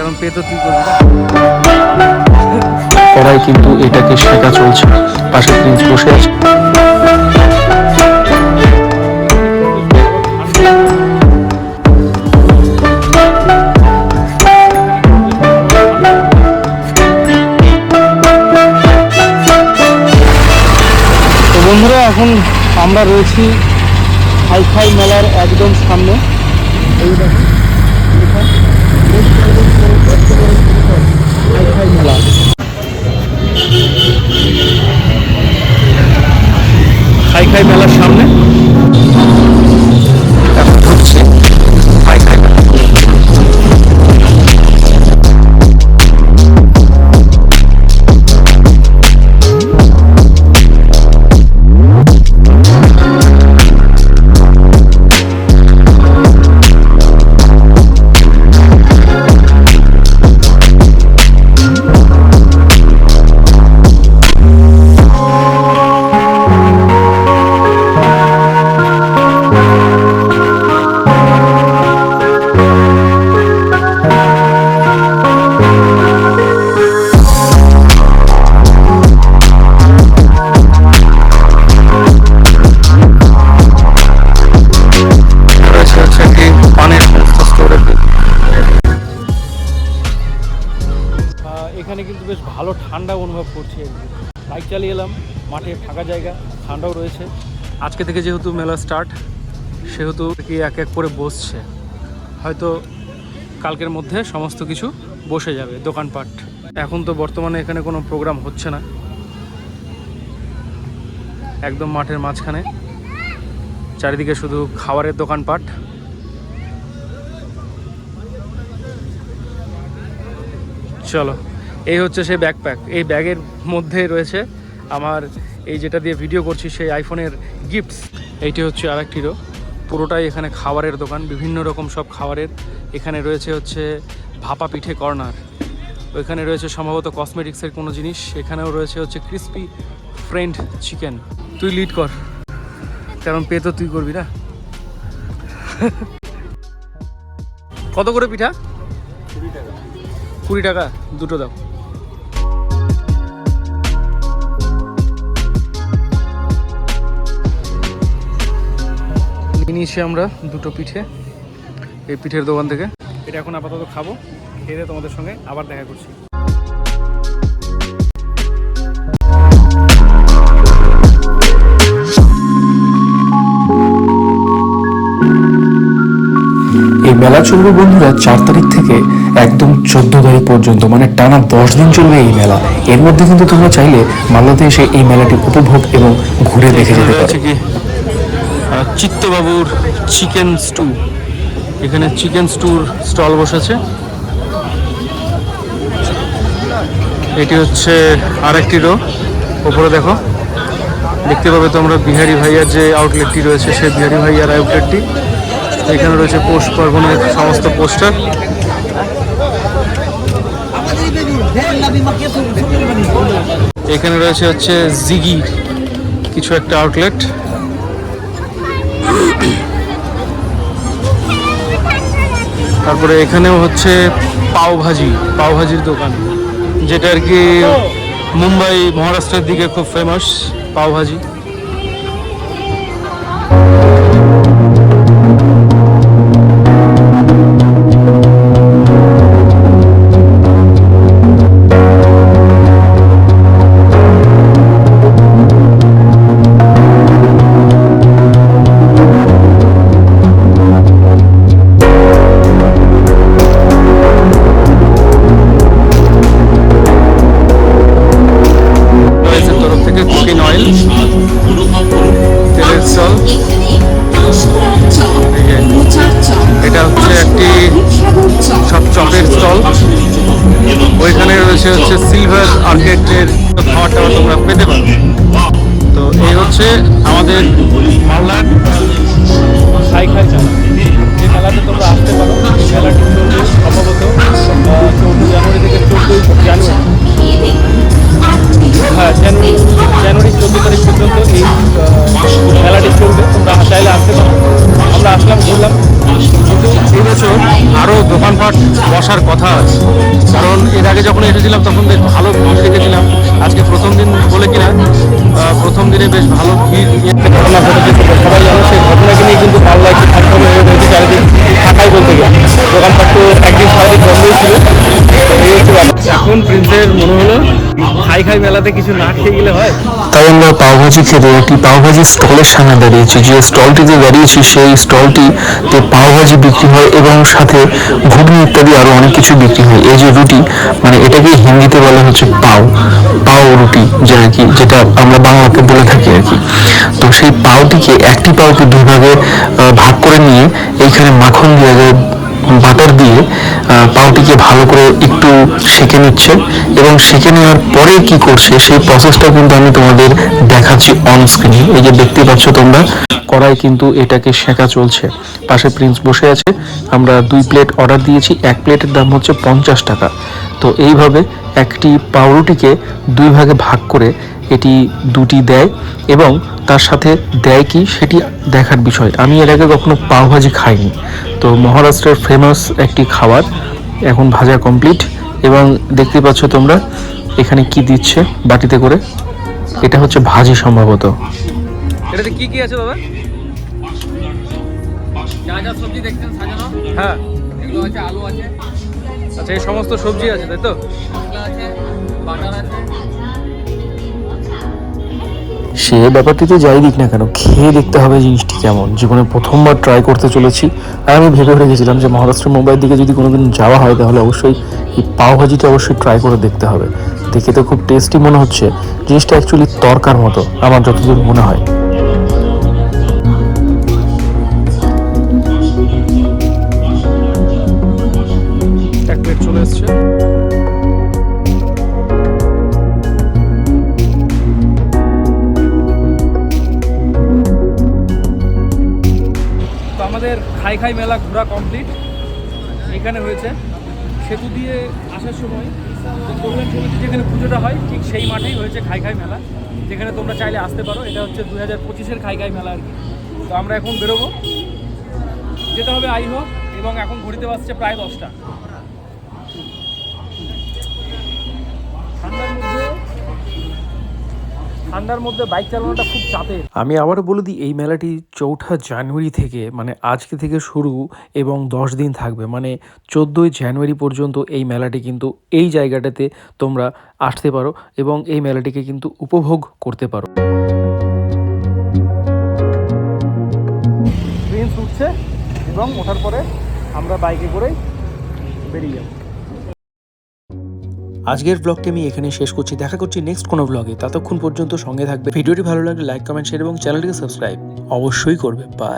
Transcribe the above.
কারণ পে তো তুই করবি। ওরাই কিন্তু এটাকে শেখা চলছে। পাশে প্রিন্স বসে আছে। বন্ধুরা এখন আমরা রয়েছি হাইফাই মেলার একদম সামনে। এই দেখুন কিন্তু বেশ ভালো ঠান্ডা অনুভব করছি বাইক চালিয়ে এলাম, মাঠে ফাঁকা জায়গা, ঠান্ডাও রয়েছে। আজকে থেকে যেহেতু মেলা স্টার্ট সেহেতু কি এক এক করে বসছে। হয়তো কালকের মধ্যে সমস্ত কিছু বসে যাবে, দোকানপাট। এখন তো বর্তমানে এখানে কোনো প্রোগ্রাম হচ্ছে না। একদম মাঠের মাঝখানে। চারিদিকে শুধু খাবারের দোকানপাট। চলো। এই হচ্ছে সেই ব্যাকপ্যাক এই ব্যাগের মধ্যে রয়েছে আমার এই যেটা দিয়ে ভিডিও করছি সেই আইফোনের গিফটস এইটি হচ্ছে আরেকটিরও পুরোটাই এখানে খাবারের দোকান, বিভিন্ন রকম সব খাবারের। এখানে রয়েছে হচ্ছে ভাপা পিঠে কর্নার। ওইখানে রয়েছে সম্ভবত কসমেটিক্সের কোনো জিনিস। এখানেও রয়েছে হচ্ছে ক্রিস্পি ফ্রেন্ড চিকেন তুই লিড কর। কারণ পে তো তুই করবি না। কত করে পিঠা? টাকা। কুড়ি টাকা, দুটো দাও। নিয়েছি আমরা দুটো পিঠে এই পিঠের দোকান থেকে। এটা এখন আপাতত খাব খেয়ে তোমাদের সঙ্গে আবার দেখা করছি। এই মেলা চলবে বন্ধুরা চার তারিখ থেকে একদম চোদ্দ তারিখ পর্যন্ত মানে টানা দশ দিন চলবে এই মেলা। এর মধ্যে কিন্তু তোমরা চাইলে মালদাতে এসে এই মেলাটি উপভোগ এবং ঘুরে দেখে যেতে পারো। চিত্তবাবুর চিকেন স্টু। এখানে চিকেন স্টুর স্টল বসেছে। এটি হচ্ছে আরেকটি রো ওপরে দেখো। দেখতে পাবে তোমরা বিহারি ভাইয়ার যে আউটলেটটি রয়েছে, সেই বিহারি ভাইয়ার আউটলেটটি এখানে রয়েছে পোস্ট পার্বণের সমস্ত পোস্টার। এখানে রয়েছে হচ্ছে জিগি, কিছু একটা আউটলেট তারপরে এখানেও হচ্ছে পাও ভাজি পাও ভাজির দোকান যেটা আর কি মুম্বাই মহারাষ্ট্রের দিকে খুব ফেমাস পাও রয়েছে হচ্ছে সিলভার আর্কেটের টাবার তোমরা পেতে পারো। তো এই হচ্ছে আমাদের তোমরা আসতে পারো। জানুয়ারি থেকে জানুয়ারি। হ্যাঁ জানুয়ারি জানুয়ারি চোদ্দ তারিখ পর্যন্ত এই বসার কথা আছে। কারণ এর আগে যখন এসেছিলাম তখন বেশ ভালো ভিড় দেখেছিলাম আজকে প্রথম দিন বলে কিনা প্রথম দিনে বেশ ভালো ভিড়। ঘটনা ঘটেছে সবাই জানো সেই ঘটনাকে নিয়ে কিন্তু পাল্লা একটু ঠান্ডা হয়ে রয়েছে চারিদিক থাকাই বলতে গেলে। দোকানপাট তো একদিন সারাদিন বন্ধই ছিল। এখন প্রিন্সের মনে হলো খাই খাই মেলাতে কিছু না খেয়ে গেলে হয়? তাই আমরা খেতে একটি স্টলের সামনে দাঁড়িয়েছি। যে স্টলটিতে দাঁড়িয়েছি, সেই স্টলটিতে বিক্রি হয় এবং সাথে ঘুগনি ইত্যাদি আরও অনেক কিছু বিক্রি হয়। এই যে রুটি মানে এটাকে হিন্দিতে বলা হচ্ছে পাও। পাও রুটি, যা আর কি, যেটা আমরা বাংলাতে বলে থাকি আর কি। তো সেই পাওটিকে একটি পাওকে দুই ভাগে করে নিয়ে এইখানে মাখন দিয়ে যায় বাটার দিয়ে পাউটিকে ভালো করে একটু সেঁকে নিচ্ছে এবং সেঁকে নেওয়ার পরে কি করছে, সেই প্রসেসটা কিন্তু আমি তোমাদের দেখাচ্ছি অন স্ক্রিনে এই যে দেখতে পাচ্ছ তোমরা, কড়াই কিন্তু এটাকে শেখা চলছে। পাশে প্রিন্স বসে আছে। আমরা দুই প্লেট অর্ডার দিয়েছি। এক প্লেটের দাম হচ্ছে পঞ্চাশ টাকা। তো এইভাবে একটি পাউরুটিকে দুই ভাগে ভাগ করে এটি দুটি দেয় এবং তার সাথে দেয় কি সেটি দেখার বিষয়। আমি এর আগে কখনো পাওভাজি খাইনি। তো মহারাষ্ট্রের ফেমাস একটি খাবার এখন ভাজা কমপ্লিট এবং দেখতে পাচ্ছ তোমরা এখানে কি দিচ্ছে বাটিতে করে? এটা হচ্ছে ভাজি সম্ভবত। এটাতে কি কি আছে দাদা যা যা সবজি দেখছেন সাজানো। হ্যাঁ। এগুলো আছে আলু আছে। আচ্ছা এই সমস্ত সবজি আছে, তাই তো? সে ব্যাপারটিতে যাই দিক না কেন, খেয়ে দেখতে হবে জিনিসটি কেমন। জীবনে প্রথমবার ট্রাই করতে চলেছি, আর আমি ভেবে রেখেছিলাম যে মহারাষ্ট্র মুম্বাইয়ের দিকে যদি কোনোদিন যাওয়া হয়, তাহলে অবশ্যই এই পাও ভাজিটা অবশ্যই ট্রাই করে দেখতে হবে। দেখে তো খুব টেস্টি মনে হচ্ছে, জিনিসটা অ্যাকচুয়ালি তরকার মতো, আমার যতদূর মনে হয়। খাই মেলা ঘোরা কমপ্লিট এখানে হয়েছে। সেতু দিয়ে আসার সময় কল্যাণ সমিতি যেখানে পুজোটা হয়, ঠিক সেই মাঠেই হয়েছে খাই খাই মেলা। যেখানে তোমরা চাইলে আসতে পারো। এটা হচ্ছে দু হাজার পঁচিশের খাই খাই মেলা আর কি। তো আমরা এখন বেরোবো। যেতে হবে আই হোক এবং এখন ঘড়িতে বাসছে প্রায় দশটা ঠান্ডার মধ্যে ঠান্ডার মধ্যে বাইক চালানোটা খুব চাপের। আমি আবারও বলে দিই এই মেলাটি চৌঠা জানুয়ারি থেকে মানে আজকে থেকে শুরু এবং দশ দিন থাকবে। মানে চোদ্দোই জানুয়ারি পর্যন্ত এই মেলাটি কিন্তু এই জায়গাটাতে তোমরা আসতে পারো এবং এই মেলাটিকে কিন্তু উপভোগ করতে পারো। ট্রেন উঠছে এবং ওঠার পরে আমরা বাইকে করে বেরিয়ে যাব। আজকের ব্লগটি আমি এখানে শেষ করছি। দেখা করছি নেক্সট কোনো ব্লগে ততক্ষণ পর্যন্ত সঙ্গে থাকবে। ভিডিওটি ভালো লাগলে লাইক কমেন্ট শেয়ার এবং চ্যানেলটিকে সাবস্ক্রাইব অবশ্যই করবে। বাই